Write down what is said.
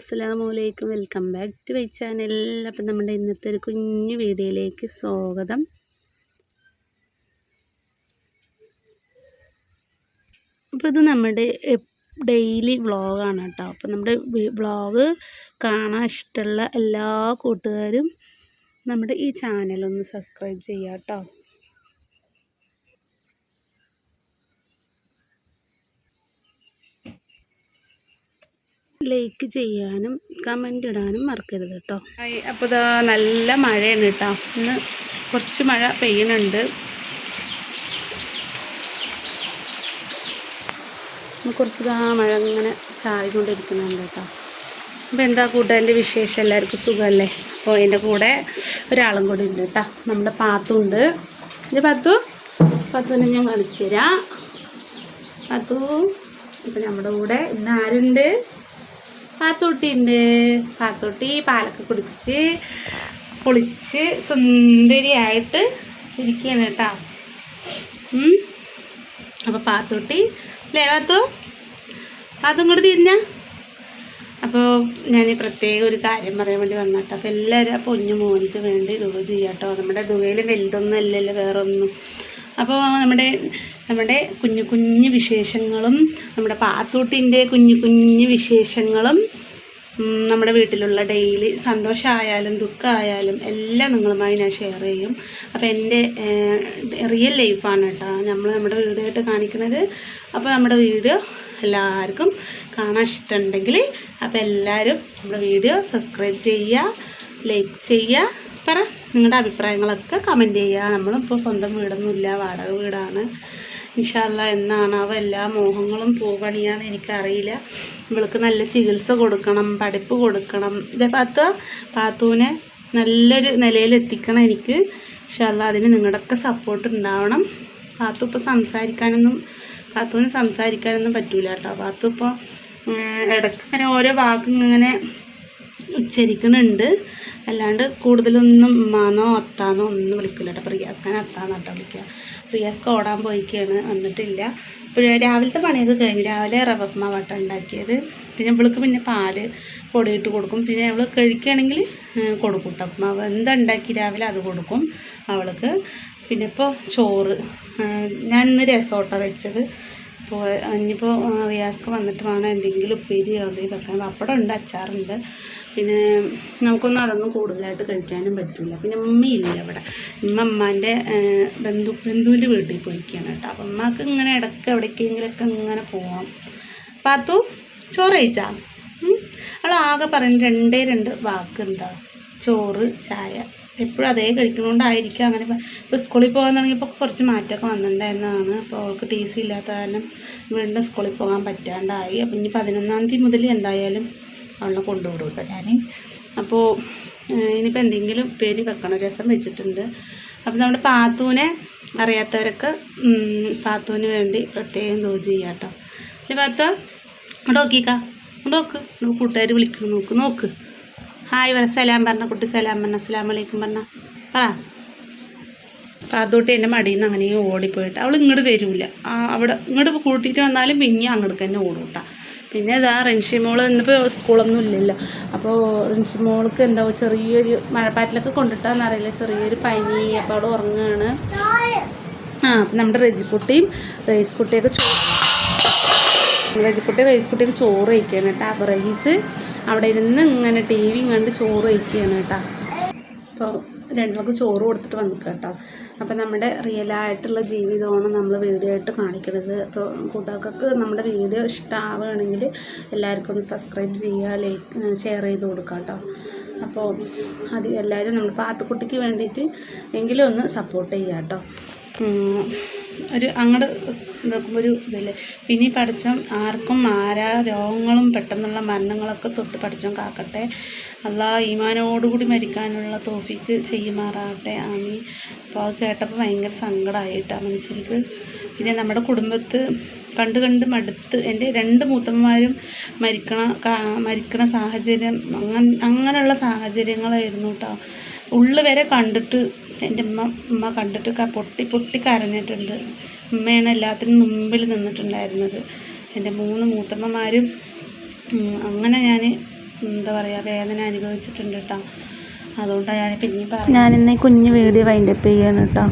അസ്സാം വലൈക്കും welcome back to my channel. അപ്പം നമ്മുടെ ഇന്നത്തെ ഒരു കുഞ്ഞു വീഡിയോയിലേക്ക് സ്വാഗതം. അപ്പോൾ ഇത് നമ്മുടെ ഡെയിലി വ്ളോഗാണ് കേട്ടോ. അപ്പം നമ്മുടെ വ്ളോഗ് കാണാൻ ഇഷ്ടമുള്ള എല്ലാ കൂട്ടുകാരും നമ്മുടെ ഈ ചാനലൊന്ന് സബ്സ്ക്രൈബ് ചെയ്യാം കേട്ടോ. ലൈക്ക് ചെയ്യാനും കമന്റ് ഇടാനും മറക്കരുത് കേട്ടോ. അപ്പോൾ ഇതാ നല്ല മഴയാണ് കേട്ടോ. ഇന്ന് കുറച്ച് മഴ പെയ്യുന്നുണ്ട് കുറച്ച് ഇതാ മഴ ഇങ്ങനെ ചാടിക്കൊണ്ടിരിക്കുന്നുണ്ട് കേട്ടോ. അപ്പോൾ എന്താ കൂട്ടുകാരന്റെ വിശേഷം? എല്ലാവർക്കും സുഖമല്ലേ? അപ്പോൾ എന്റെ കൂടെ ഒരാളും കൂടി ഉണ്ട് കേട്ടോ. നമ്മുടെ പാത്തുണ്ട് ഇത് പത്തു? പത്തുവിനെ ഞാൻ കാണിച്ചു തരാം. പത്തു ഇപ്പം നമ്മുടെ കൂടെ ഇന്ന് ആരുണ്ട്? പാത്തൂട്ടിയുണ്ട് പാത്തൂട്ടി പാലൊക്കെ കുടിച്ച് കുളിച്ച് സുന്ദരിയായിട്ട് ഇരിക്കുകയാണ് കേട്ടോ. അപ്പോൾ പാത്തൂട്ടി അല്ലേ പാത്തു? കൂടി തിരിഞ്ഞ. അപ്പോൾ ഞാൻ പ്രത്യേക ഒരു കാര്യം പറയാൻ വേണ്ടി വന്നിട്ട് അപ്പോൾ എല്ലാവരും ആ പൊന്നു മോനിക്ക് വേണ്ടി ദുഃഖ ചെയ്യാട്ടോ. നമ്മുടെ ദുഃഖയിൽ വലുതൊന്നും അല്ലല്ലോ വേറെ ഒന്നും അപ്പോൾ നമ്മുടെ നമ്മുടെ കുഞ്ഞു കുഞ്ഞു വിശേഷങ്ങളും നമ്മുടെ പാത്തൂട്ടിന്റെ കുഞ്ഞു കുഞ്ഞു വിശേഷങ്ങളും നമ്മുടെ വീട്ടിലുള്ള ഡെയിലി സന്തോഷമായാലും ദുഃഖമായാലും എല്ലാം നിങ്ങളുമായി ഞാൻ ഷെയർ ചെയ്യും. അപ്പോൾ എന്റെ റിയൽ ലൈഫാണ് കേട്ടോ. നമ്മൾ നമ്മുടെ വീഡിയോ കാണിക്കുന്നത്. അപ്പോൾ നമ്മുടെ വീഡിയോ എല്ലാവർക്കും കാണാൻ ഇഷ്ടമുണ്ടെങ്കിൽ അപ്പോൾ എല്ലാവരും നമ്മുടെ വീഡിയോ സബ്സ്ക്രൈബ് ചെയ്യുക ലൈക്ക് ചെയ്യുക. പറ നിങ്ങളുടെ അഭിപ്രായങ്ങളൊക്കെ കമന്റ് ചെയ്യുക. നമ്മളിപ്പോൾ സ്വന്തം വീടൊന്നുമില്ല വാടക വീടാണ്. ഇൻഷാല്ല എന്നാണാവോ എല്ലാ മോഹങ്ങളും പോകണിയാന്ന് എനിക്കറിയില്ല. ഇവൾക്ക് നല്ല ചികിത്സ കൊടുക്കണം പഠിപ്പ് കൊടുക്കണം. ഇതേ പാത്തു പാത്തുവിനെ നല്ലൊരു നിലയിൽ എത്തിക്കണം എനിക്ക്. പക്ഷെ അല്ല അതിന് നിങ്ങളുടെയൊക്കെ സപ്പോർട്ട് ഉണ്ടാവണം. പാത്തു ഇപ്പോൾ സംസാരിക്കാനൊന്നും പാത്തുവിന് സംസാരിക്കാനൊന്നും പറ്റൂല കേട്ടോ. പാത്തു ഇപ്പോൾ ഇടയ്ക്ക് ഇങ്ങനെ ഓരോ വാക്കും ഇങ്ങനെ ഉച്ചരിക്കുന്നുണ്ട്. അല്ലാണ്ട് കൂടുതലൊന്നും ഉമ്മാന്നോ അത്താന്നോ ഒന്നും വിളിക്കില്ല കേട്ടോ. ഖാൻ അത്താന്നാട്ടോ വിളിക്കുക. റിയാസ് ഓടാൻ പോയിക്കാണ്. വന്നിട്ടില്ല. പിന്നെ രാവിലത്തെ പണിയൊക്കെ കഴിഞ്ഞ് രാവിലെ റവസ്മാവാട്ടം ഉണ്ടാക്കിയത്. പിന്നെ ഇവൾക്ക് പിന്നെ പാൽ പൊടിയിട്ട് കൊടുക്കും. പിന്നെ അവൾ കഴിക്കുകയാണെങ്കിൽ കൊടുക്കും കേട്ടോ ഉപ്മാവ് എന്തുണ്ടാക്കി രാവിലെ അത് കൊടുക്കും അവൾക്ക്. പിന്നെ ഇപ്പോൾ ചോറ്. ഞാൻ ഇന്ന് രസോട്ട വെച്ചത്. അപ്പോൾ ഇനിയിപ്പോൾ റിയാസ്ക്ക് വന്നിട്ട് വേണം എന്തെങ്കിലും ഉപ്പേരി എന്തെങ്കിലും വെക്കാൻ പപ്പടം ഉണ്ട് അച്ചാറുണ്ട്. പിന്നെ നമുക്കൊന്നും അതൊന്നും കൂടുതലായിട്ട് കഴിക്കാനും പറ്റില്ല. പിന്നെ ഉമ്മയില്ല അവിടെ? ഉമ്മ അമ്മാന്റെ ബന്ധു ബന്ധുവിന്റെ വീട്ടിൽ പോയിരിക്കുകയാണ് കേട്ടോ. അപ്പം അമ്മയ്ക്ക് ഇങ്ങനെ ഇടയ്ക്ക് എവിടേക്കെങ്കിലൊക്കെ ഇങ്ങനെ പോവാം. പാത്തു ചോറ് കഴിച്ചാൽ അവൾ ആകെ രണ്ടേ രണ്ട് വാക്ക് എന്താ? ചോറ് ചായ. എപ്പോഴും അതേ കഴിക്കുന്നതുകൊണ്ടായിരിക്കും അങ്ങനെ ഇപ്പോൾ സ്കൂളിൽ പോകാൻ തുടങ്ങിയപ്പോൾ കുറച്ച് മാറ്റമൊക്കെ വന്നിട്ടുണ്ടായിരുന്നതാണ്. അപ്പോൾ അവൾക്ക് ടി സി ഇല്ലാത്ത കാരണം വീണ്ടും സ്കൂളിൽ പോകാൻ പറ്റാണ്ടായി. അപ്പം ഇനി പതിനൊന്നാം തീയതി മുതൽ എന്തായാലും അവളെ കൊണ്ടുവിടും കേട്ടോ ഞാൻ അപ്പോൾ ഇനിയിപ്പോൾ എന്തെങ്കിലും പേര് വെക്കണം. രസം വെച്ചിട്ടുണ്ട്. അപ്പോൾ നമ്മുടെ പാത്തൂനെ അറിയാത്തവരൊക്കെ പാത്തൂന് വേണ്ടി പ്രത്യേകം തോജ് ചെയ്യാം കേട്ടോ. പാത്ത ഇവിടെ നോക്കിക്കാം നോക്ക്. കൂട്ടുകാർ വിളിക്കുന്നു. നോക്ക് നോക്ക്. ഹായ് പറ. സലാം പറഞ്ഞ കുട്ടി സലാം പറഞ്ഞ. അസ്സാം വലൈക്കും പറഞ്ഞ. പറ. പാത്തോട്ടി എന്റെ മടിയിൽ നിന്ന് അങ്ങനെ ഓടിപ്പോയിട്ട്. അവൾ ഇങ്ങോട്ട് വരില്ല അവിടെ ഇങ്ങോട്ട് കൂട്ടിയിട്ട് വന്നാലും പിന്നെ അങ്ങോട്ട് തന്നെ ഓടും കേട്ടോ. പിന്നെ ഇതാ റിൻഷിമോൾ ഇന്നിപ്പോൾ സ്കൂളൊന്നും ഇല്ലല്ലോ. അപ്പോൾ റിൻഷിമോൾക്ക് എന്താ ചെറിയൊരു മഴപ്പാറ്റിലൊക്കെ കൊണ്ടിട്ടാന്നറിയില്ല ചെറിയൊരു പനി അപ്പോൾ അവിടെ ഉറങ്ങുകയാണ് ആ അപ്പം നമ്മുടെ റെജിക്കുട്ടിയും റേസ് കുട്ടിയൊക്കെ ചോ റെജിക്കുട്ടി റേസ് കുട്ടിയൊക്കെ ചോറ് കഴിക്കുകയാണ് കേട്ടോ. അപ്പോൾ റൈസ് അവിടെ ഇരുന്ന് ഇങ്ങനെ ടി വിയും കണ്ട് ചോറ് കഴിക്കുകയാണ് കേട്ടോ. അപ്പോൾ രണ്ടുപേർക്ക് ചോറ് കൊടുത്തിട്ട് വന്നു കേട്ടോ. അപ്പോൾ നമ്മുടെ റിയലായിട്ടുള്ള ജീവിതമാണ് നമ്മൾ വീഡിയോ ആയിട്ട് കാണിക്കുന്നത്. അപ്പോൾ കൂട്ടുകാർക്കൊക്കെ നമ്മുടെ വീഡിയോ ഇഷ്ടമാവുകയാണെങ്കിൽ എല്ലാവർക്കും ഒന്ന് സബ്സ്ക്രൈബ് ചെയ്യുക ലൈക്ക് ഷെയർ ചെയ്ത് കൊടുക്കുക കേട്ടോ. അപ്പോൾ അത് എല്ലാവരും നമ്മൾ പാത്തുക്കുട്ടിക്ക് വേണ്ടിയിട്ട് എങ്കിലും ഒന്ന് സപ്പോർട്ട് ചെയ്യുക കേട്ടോ. ഒരു അങ്ങോട്ട് നോക്കുമ്പോൾ ഒരു ഇതില്ലേ? പിന്നെ ഈ പഠിച്ചം ആർക്കും ആരാ രോഗങ്ങളും പെട്ടെന്നുള്ള മരണങ്ങളൊക്കെ തൊട്ട് പഠിച്ചം കാക്കട്ടെ. അല്ല ഈമാനോടുകൂടി മരിക്കാനുള്ള തോഫിക്ക് ചെയ്യുമാറാകട്ടെ. ആമി അപ്പോൾ അത് കേട്ടപ്പോൾ ഭയങ്കര സങ്കടമായിട്ടാണ് മനസ്സിലേക്ക് പിന്നെ നമ്മുടെ കുടുംബത്ത് കണ്ട് കണ്ട് മടുത്ത് എന്റെ രണ്ട് മൂത്തമ്മമാരും മരിക്കണ മരിക്കണ സാഹചര്യം അങ്ങനെ അങ്ങനെയുള്ള സാഹചര്യങ്ങളായിരുന്നു കേട്ടോ. ഉള്ളു വരെ കണ്ടിട്ട് എന്റെ ഉമ്മ ഉമ്മ കണ്ടിട്ട് പൊട്ടി പൊട്ടി കരഞ്ഞിട്ടുണ്ട്. ഉമ്മയാണ് എല്ലാത്തിനും മുമ്പിൽ നിന്നിട്ടുണ്ടായിരുന്നത്. എന്റെ മൂന്ന് മൂത്തമ്മമാരും അങ്ങനെ ഞാൻ എന്താ പറയുക വേദന അനുഭവിച്ചിട്ടുണ്ട് കേട്ടോ. അതുകൊണ്ടാണ് ഞാൻ പിന്നെ ഞാനിന്ന് ഈ കുഞ്ഞ് വീഡിയോ വൈൻഡപ്പ് ചെയ്യാണ് കേട്ടോ.